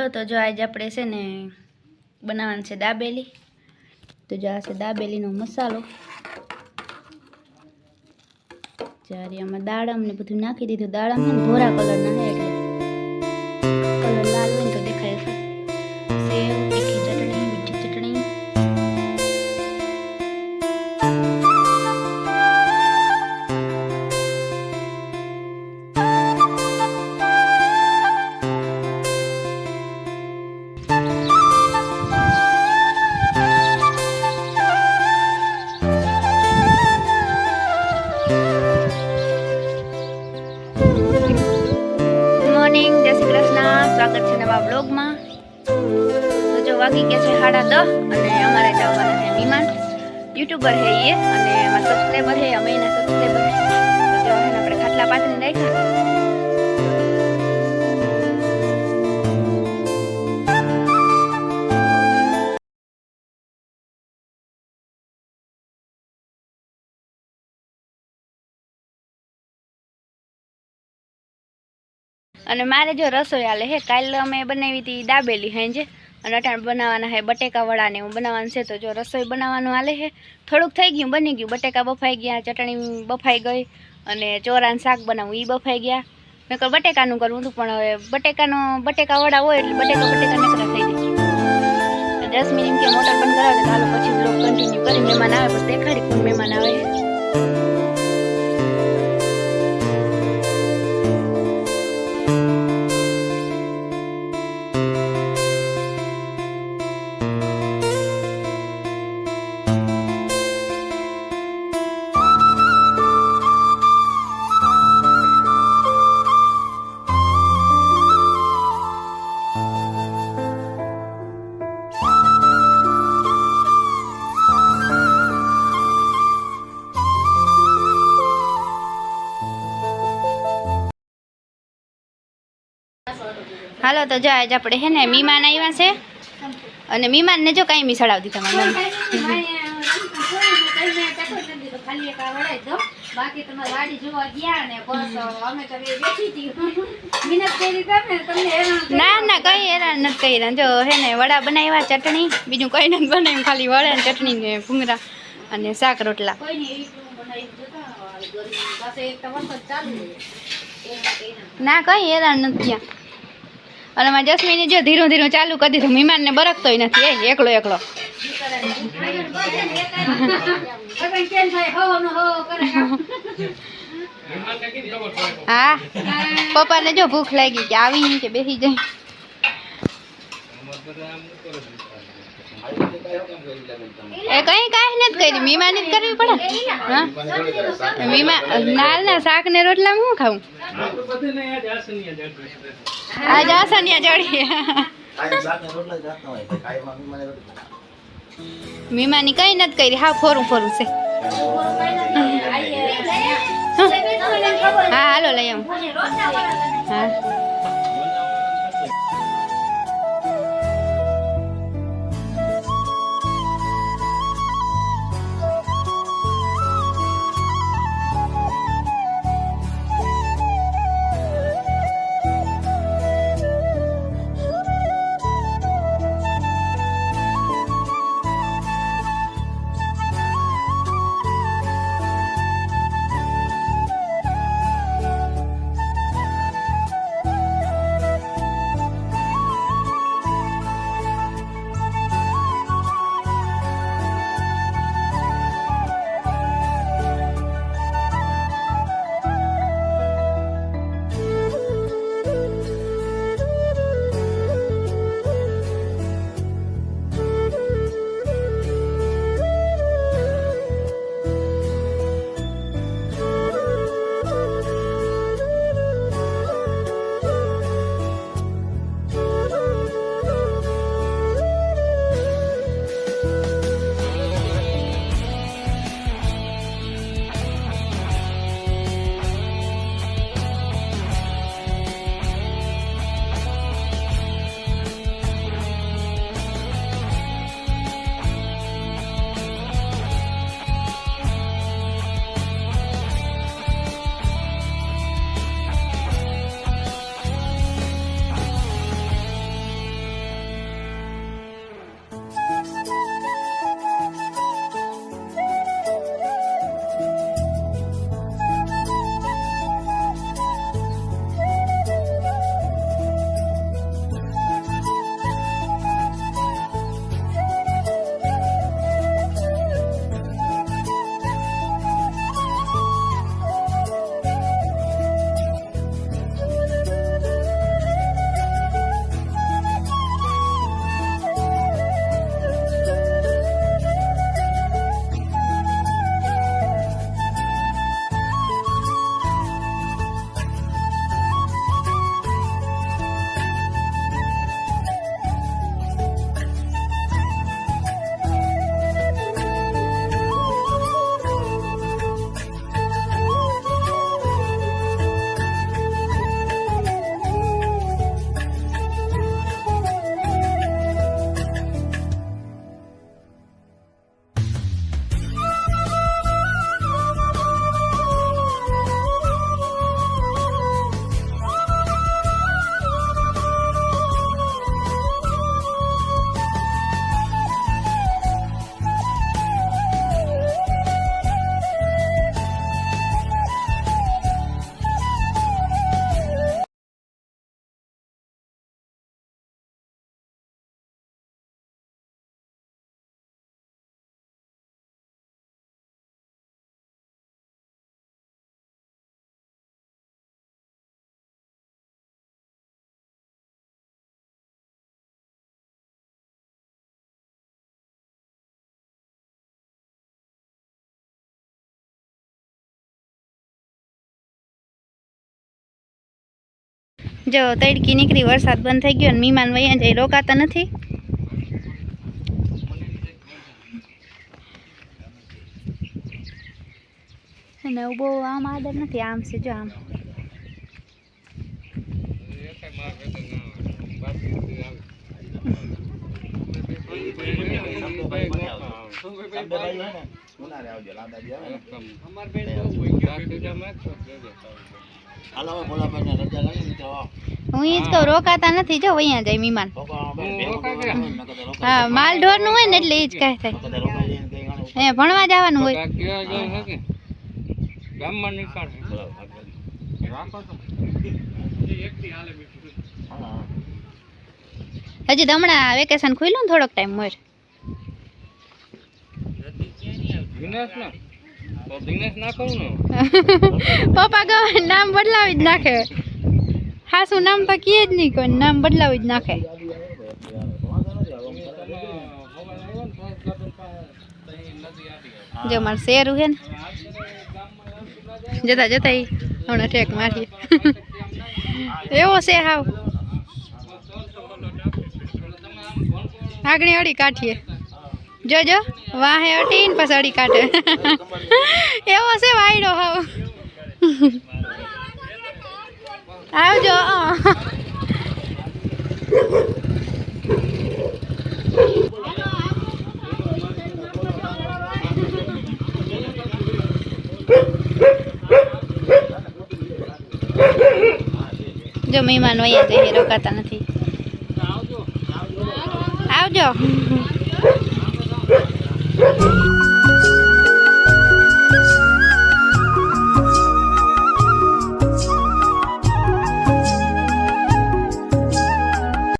હાલો તો જો આજે આપણે છે ને બનાવવાનું છે દાબેલી. તો જો આ છે દાબેલીનો મસાલો. જ્યારે આમાં દાડમ ને બધું નાખી દીધું. દાડમ ધોરા ને ભોરા કલરના છે એટલે સ્વાગત છે નવા બ્લોગમાં તો જો વાગી ગયા છે સાડા દસ અને અમારે જવાના છે વિમાન. યુટ્યુબર છે એ અને એમાં સબસ્ક્રાઈબર છે અમે એના સબસ્ક્રાઈબર તો જો આપણે ખાટલા પાથરીને રાખ્યા. અને મારે જો રસોઈ હાલે હે, કાલે અમે બનાવી હતી દાબેલી હેંજે. અને અટાણ બનાવવાના હે બટેકા ને એવું બનાવવાનું છે, તો જો રસોઈ બનાવવાનું હાલે હે. થોડુંક થઈ ગયું, બની ગયું. બટેકા બફાઈ ગયા, ચટણી બફાઈ ગઈ, અને ચોરાનું શાક બનાવવું એ બફાઈ ગયા. મેં કહ્યું બટેકાનું કરવું હતું પણ હવે બટેકાનો, બટેકા વડા હોય એટલે બટેકા બટેકા નકરા થઈ જાય. દસ મિનિટ કે મોટર બંધ કરાવે હાલો પછી બ્લોક કન્ટિન્યુ કરી મહેમાન આવે પછી દેખાડી પણ મહેમાન આવે. હાલો, તો જો આજે આપણે હે ને મીમાન આવ્યા છે. અને મીમાનને જો કાંઈ જોવા ગયા ને, ના, કઈ હેરાન નથી કર્યા જો હે ને વડા બનાવ્યા ચટણી, બીજું કઈ નથી બનાવ્યું ખાલી વડા ને ચટણી ને ભૂંગરા અને શાક રોટલા. ના, કઈ હેરાન નથી થયા. અને મારા જસ્મીને જો ધીરું ધીરું ચાલુ કરી દીધું. મહેમાનને બરકતો નથી એ એકલો એકલો. હા પપ્પાને જો ભૂખ લાગી કે આવી કે બેસી જાય. એ કઈ કાંઈ નથી કરી. મીમાની જ કરવી પડે. મીમા ના ના શાક ને રોટલા આજ આસનિયા ચડી મીમાની કઈ નથી કરી. હા, ફોરું ફોરું છે. હા, હાલો, લઈ આવું. હા. જો તડકી નીકળી, વરસાદ બંધ થઈ ગયો અને મીમાન વૈયા જાય, રોકાતા નથી. અને બહુ આમ આદર નથી, આમ છે, જો આમ. હાલો હવે ભોલાભાઈને રજા લાગી ને તો હું. ઈ જ કહું રોકાતા નથી જો અહીંયા જાય મીમાન. હા માલ ઢોરનું હોય ને એટલે ઈ જ કહે થાય હે ભણવા જવાનું હોય. ગામમાં નીકળ. હજી તો હમણાં વેકેશન ખુલ્યું ને થોડોક ટાઈમ મોર. કહું પપ્પા ગમે નામ બદલાવી જ નાખે. હાસું નામ તો કીએ જ નહીં કોઈ, નામ બદલાવી જ નાખે. જો મારે શેરું છે ને. જતા જતા હમણાં ઠેક મારી. એવો છે હાવ. આગળ અડી કાઢીએ. જોજો વાહે અટીને પછી અડી કાઢે. એવો છે વાયડો હાવ. આવજો. જો, મહેમાન અહીંયા જઈએ રોકાતા નથી. આવજો. Okay.